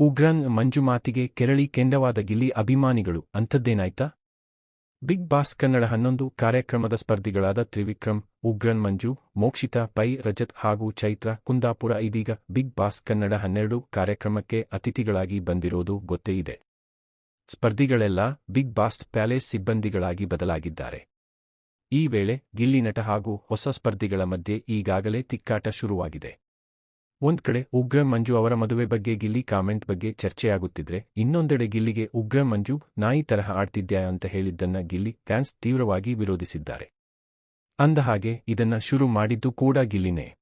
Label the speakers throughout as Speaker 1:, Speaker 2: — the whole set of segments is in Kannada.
Speaker 1: ಉಗ್ರನ್ ಮಂಜು ಮಾತಿಗೆ ಕೆರಳಿ ಕೆಂಡವಾದ ಗಿಲ್ಲಿ ಅಭಿಮಾನಿಗಳು, ಅಂಥದ್ದೇನಾಯ್ತಾ? ಬಿಗ್ ಬಾಸ್ ಕನ್ನಡ ಹನ್ನೊಂದು ಕಾರ್ಯಕ್ರಮದ ಸ್ಪರ್ಧಿಗಳಾದ ತ್ರಿವಿಕ್ರಮ್, ಉಗ್ರನ್ ಮಂಜು, ಮೋಕ್ಷಿತಾ, ಪೈ, ರಜತ್ ಹಾಗೂ ಚೈತ್ರ, ಕುಂದಾಪುರ ಇದೀಗ ಬಿಗ್ ಬಾಸ್ ಕನ್ನಡ ಹನ್ನೆರಡು ಕಾರ್ಯಕ್ರಮಕ್ಕೆ ಅತಿಥಿಗಳಾಗಿ ಬಂದಿರೋದು ಗೊತ್ತೇ ಇದೆ. ಸ್ಪರ್ಧಿಗಳೆಲ್ಲ ಬಿಗ್ ಬಾಸ್ ಪ್ಯಾಲೇಸ್ ಸಿಬ್ಬಂದಿಗಳಾಗಿ ಬದಲಾಗಿದ್ದಾರೆ. ಈ ವೇಳೆ ಗಿಲ್ಲಿ ನಟ ಹಾಗೂ ಹೊಸ ಸ್ಪರ್ಧಿಗಳ ಮಧ್ಯೆ ಈಗಾಗಲೇ ತಿಕ್ಕಾಟ ಶುರುವಾಗಿದೆ. ಒಂದ್ ಕಡೆ ಉಗ್ರ ಮಂಜು ಅವರ ಮದುವೆ ಬಗ್ಗೆ ಗಿಲ್ಲಿ ಕಾಮೆಂಟ್ ಬಗ್ಗೆ ಚರ್ಚೆಯಾಗುತ್ತಿದ್ರೆ, ಇನ್ನೊಂದೆಡೆ ಗಿಲ್ಲಿಗೆ ಉಗ್ರ ಮಂಜು ನಾಯಿ ತರಹ ಆಡ್ತಿದ್ಯಾ ಅಂತ ಹೇಳಿದ್ದನ್ನ ಗಿಲ್ಲಿ ಫ್ಯಾನ್ಸ್ ತೀವ್ರವಾಗಿ ವಿರೋಧಿಸಿದ್ದಾರೆ. ಅಂದಹಾಗೆ ಇದನ್ನ ಶುರು ಮಾಡಿದ್ದು ಕೂಡ ಗಿಲ್ಲಿನೇ.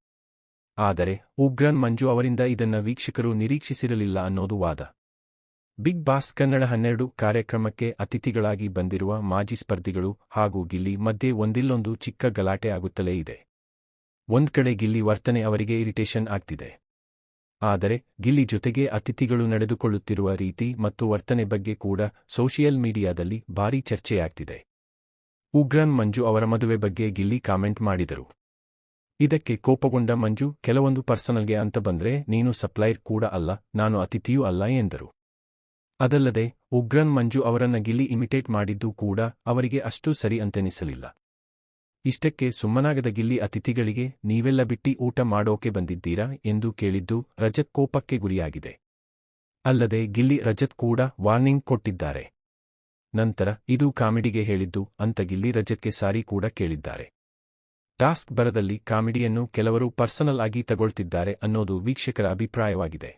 Speaker 1: ಆದರೆ ಉಗ್ರನ್ ಮಂಜು ಅವರಿಂದ ಇದನ್ನ ವೀಕ್ಷಕರು ನಿರೀಕ್ಷಿಸಿರಲಿಲ್ಲ ಅನ್ನೋದು ವಾದ. ಬಿಗ್ ಬಾಸ್ ಕನ್ನಡ ಹನ್ನೆರಡು ಕಾರ್ಯಕ್ರಮಕ್ಕೆ ಅತಿಥಿಗಳಾಗಿ ಬಂದಿರುವ ಮಾಜಿ ಸ್ಪರ್ಧಿಗಳು ಹಾಗೂ ಗಿಲ್ಲಿ ಮಧ್ಯೆ ಒಂದಿಲ್ಲೊಂದು ಚಿಕ್ಕ ಗಲಾಟೆ ಆಗುತ್ತಲೇ ಇದೆ. ಒಂದ್ ಕಡೆ ಗಿಲ್ಲಿ ವರ್ತನೆ ಅವರಿಗೆ ಇರಿಟೇಷನ್ ಆಗ್ತಿದೆ. ಆದರೆ, ಗಿಲ್ಲಿ ಜೊತೆಗೆ ಅತಿಥಿಗಳು ನಡೆದುಕೊಳ್ಳುತ್ತಿರುವ ರೀತಿ ಮತ್ತು ವರ್ತನೆ ಬಗ್ಗೆ ಕೂಡ ಸೋಷಿಯಲ್ ಮೀಡಿಯಾದಲ್ಲಿ ಭಾರೀ ಚರ್ಚೆಯಾಗ್ತಿದೆ. ಉಗ್ರನ್ ಮಂಜು ಅವರ ಮದುವೆ ಬಗ್ಗೆ ಗಿಲ್ಲಿ ಕಾಮೆಂಟ್ ಮಾಡಿದರು. ಇದಕ್ಕೆ ಕೋಪಗೊಂಡ ಮಂಜು, ಕೆಲವೊಂದು ಪರ್ಸನಲ್ಗೆ ಅಂತ ಬಂದ್ರೆ ನೀನು ಸಪ್ಲೈರ್ ಕೂಡ ಅಲ್ಲ, ನಾನು ಅತಿಥಿಯೂ ಅಲ್ಲ ಎಂದರು. ಅದಲ್ಲದೆ, ಉಗ್ರನ್ ಮಂಜು ಅವರನ್ನ ಗಿಲ್ಲಿ ಇಮಿಟೇಟ್ ಮಾಡಿದ್ದು ಕೂಡ ಅವರಿಗೆ ಅಷ್ಟೂ ಸರಿ ಅಂತೆನಿಸಲಿಲ್ಲ. ಇಷ್ಟಕ್ಕೆ ಸುಮ್ಮನಾಗದ ಗಿಲ್ಲಿ ಅತಿಥಿಗಳಿಗೆ ನೀವೆಲ್ಲ ಬಿಟ್ಟಿ ಊಟ ಮಾಡೋಕೆ ಬಂದಿದ್ದೀರಾ ಎಂದು ಕೇಳಿದ್ದು ರಜತ್ ಕೋಪಕ್ಕೆ ಗುರಿಯಾಗಿದೆ. ಅಲ್ಲದೆ ಗಿಲ್ಲಿ ರಜತ್ ಕೂಡ ವಾರ್ನಿಂಗ್ ಕೊಟ್ಟಿದ್ದಾರೆ. ನಂತರ ಇದು ಕಾಮಿಡಿಗೆ ಹೇಳಿದ್ದು ಅಂತ ಗಿಲ್ಲಿ ರಜತ್ಗೆ ಸಾರಿ ಕೂಡ ಕೇಳಿದ್ದಾರೆ. ಟಾಸ್ಕ್ ಬರದಲ್ಲಿ ಕಾಮಿಡಿಯನ್ನು ಕೆಲವರು ಪರ್ಸನಲ್ ಆಗಿ ತಗೊಳ್ತಿದ್ದಾರೆ ಅನ್ನೋದು ವೀಕ್ಷಕರ ಅಭಿಪ್ರಾಯವಾಗಿದೆ.